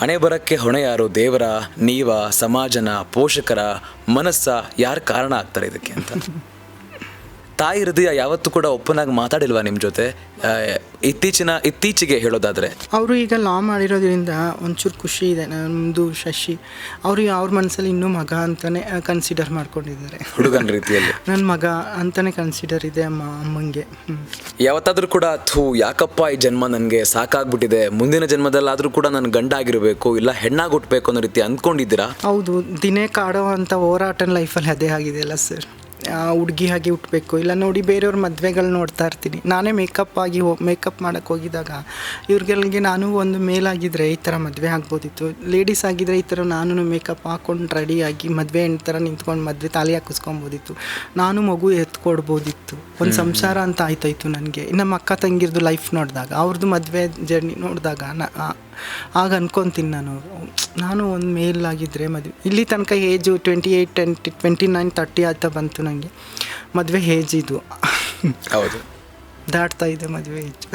ಹಣೆ ಬರಕ್ಕೆ ಹೊಣೆ ಯಾರು ದೇವರ ನೀವ ಸಮಾಜನ ಪೋಷಕರ ಮನಸ್ಸ ಯಾರು ಕಾರಣ ಆಗ್ತಾರೆ ಇದಕ್ಕೆ ಅಂತ? ತಾಯಿ ಹೃದಯ ಯಾವತ್ತೂ ಕೂಡ ಒಪ್ಪನಾಗಿ ಮಾತಾಡಿಲ್ವಾ ನಿಮ್ಮ ಜೊತೆ? ಇತ್ತೀಚಿನ ಇತ್ತೀಚೆಗೆ ಹೇಳೋದಾದ್ರೆ. ಅವರು ಈಗ ಲಾ ಮಾಡಿರೋದ್ರಿಂದ ಒಂಚೂರು ಖುಷಿ ಇದೆ. ನಮ್ಮದು ಶಶಿ ಅವರು ಅವ್ರ ಮನಸ್ಸಲ್ಲಿ ಇನ್ನೂ ಮಗ ಅಂತಲೇ ಕನ್ಸಿಡರ್ ಮಾಡ್ಕೊಂಡಿದ್ದಾರೆ. ಹುಡುಗನ ರೀತಿಯಲ್ಲಿ. ನನ್ನ ಮಗ ಅಂತಲೇ ಕನ್ಸಿಡರ್ ಇದೆ ಅಮ್ಮ ಅಮ್ಮಂಗೆ. ಯಾವತ್ತಾದರೂ ಕೂಡ ಥೂ ಯಾಕಪ್ಪ ಈ ಜನ್ಮ ನನಗೆ ಸಾಕಾಗ್ಬಿಟ್ಟಿದೆ? ಮುಂದಿನ ಜನ್ಮದಲ್ಲಾದರೂ ಕೂಡ ನಾನು ಗಂಡ ಆಗಿರಬೇಕು ಇಲ್ಲ ಹೆಣ್ಣಾಗಿ ಹುಟ್ಟಬೇಕು ಅನ್ನೋ ರೀತಿ ಅಂದ್ಕೊಂಡಿದ್ದೀರಾ? ಹೌದು ದಿನೇ ಕಾಡೋ ಅಂತ ಹೋರಾಟ ಲೈಫಲ್ಲಿ ಅದೇ ಆಗಿದೆಯಲ್ಲ ಸರ್ ಹುಡುಗಿ ಹಾಗೆ ಹುಟ್ಟಬೇಕು ಇಲ್ಲ ನೋಡಿ ಬೇರೆಯವ್ರ ಮದುವೆಗಳು ನೋಡ್ತಾ ಇರ್ತೀನಿ. ನಾನೇ ಮೇಕಪ್ ಆಗಿ ಹೋ ಮೇಕಪ್ ಮಾಡೋಕ್ಕೆ ಹೋಗಿದಾಗ ಇವ್ರಿಗೆ ನಾನು ಒಂದು ಮೇಲಾಗಿದ್ದರೆ ಈ ಥರ ಮದುವೆ ಆಗ್ಬೋದಿತ್ತು. ಲೇಡೀಸ್ ಆಗಿದ್ದರೆ ಈ ಥರ ನಾನು ಮೇಕಪ್ ಹಾಕ್ಕೊಂಡು ರೆಡಿಯಾಗಿ ಮದುವೆ ಹೆಣ್ಣು ಥರ ನಿಂತ್ಕೊಂಡು ಮದುವೆ ತಾಲಿ ಹಾಕಿಸ್ಕೊಬೋದಿತ್ತು. ನಾನು ಮಗು ಎತ್ಕೊಡ್ಬೋದಿತ್ತು. ಒಂದು ಸಂಸಾರ ಅಂತ ಆಯ್ತಾಯ್ತು ನನಗೆ. ನಮ್ಮ ಅಕ್ಕ ತಂಗಿರ್ದು ಲೈಫ್ ನೋಡಿದಾಗ ಅವ್ರದ್ದು ಮದುವೆ ಜರ್ನಿ ನೋಡಿದಾಗ ನಾ ಆಗ ಅನ್ಕೊತೀನಿ ನಾನು. ನಾನು ಒಂದು ಮೇಲಾಗಿದ್ದರೆ ಮದುವೆ. ಇಲ್ಲಿ ತನಕ age twenty eight twenty twenty nine thirty ಆಗ್ತಾ ಬಂತು ನನಗೆ ಮದುವೆ ಏಜ್ ಇದು. ಹೌದು. ದಾಟ್ತಾ ಇದೆ ಮದುವೆ ಏಜ್.